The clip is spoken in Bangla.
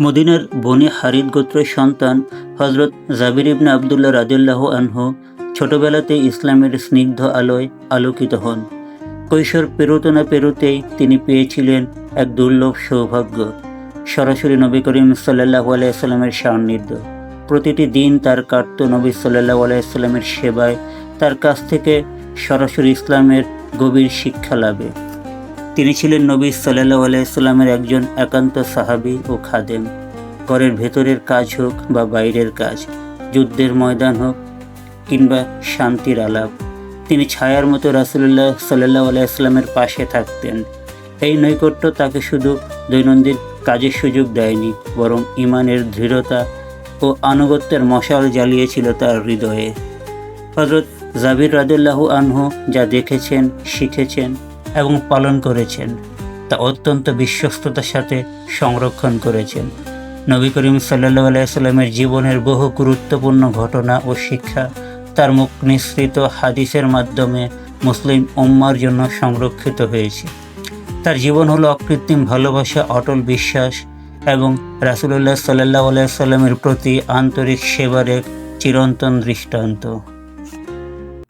মদিনার বনি হারিদ গোত্রের সন্তান হজরত জাবির ইবনে আবদুল্লাহ রাদিল্লাহ আনহু ছোটবেলাতেই ইসলামের স্নিগ্ধ আলোয় আলোকিত হন। কৈশোর পেরোতে না পেরোতেই তিনি পেয়েছিলেন এক দুর্লভ সৌভাগ্য। সরাসরি নবী করিম সাল্লাহ আলাইসাল্লামের সান্নিধ্য। প্রতিটি দিন তার কাটত নবী সাল্লাহ আলাইসাল্লামের সেবায়, তার কাছ থেকে সরাসরি ইসলামের গভীর শিক্ষা লাভে। তিনি ছিলেন নবী সাল্লাহ আলাইসাল্লামের একজন একান্ত সাহাবী ও খাদেম। ঘরের ভেতরের কাজ হোক বা বাইরের কাজ, যুদ্ধের ময়দান হোক কিংবা শান্তির আলাপ, তিনি ছায়ার মতো রাসুলুল্লাহ সাল্লাহ আলাইস্লামের পাশে থাকতেন। এই নৈকট্য তাকে শুধু দৈনন্দিন কাজের সুযোগ দেয়নি, বরং ইমানের দৃঢ়তা ও আনুগত্যের মশাল জ্বালিয়েছিল তার হৃদয়ে। হজরত জাবির রাদুল্লাহ আনহু যা দেখেছেন, শিখেছেন এবং পালন করেছেন, তা অত্যন্ত বিশ্বস্ততার সাথে সংরক্ষণ করেছেন। নবী করিম সাল্লাহ আলাইস্লামের জীবনের বহু গুরুত্বপূর্ণ ঘটনা ও শিক্ষা তার মুখ নিঃসৃত হাদিসের মাধ্যমে মুসলিম উম্মার জন্য সংরক্ষিত হয়েছে। তার জীবন হলো অকৃত্রিম ভালোবাসা, অটল বিশ্বাস এবং রাসুলুল্লাহ সাল্লাহ আলাইসাল্লামের প্রতি আন্তরিক সেবার এক চিরন্তন দৃষ্টান্ত।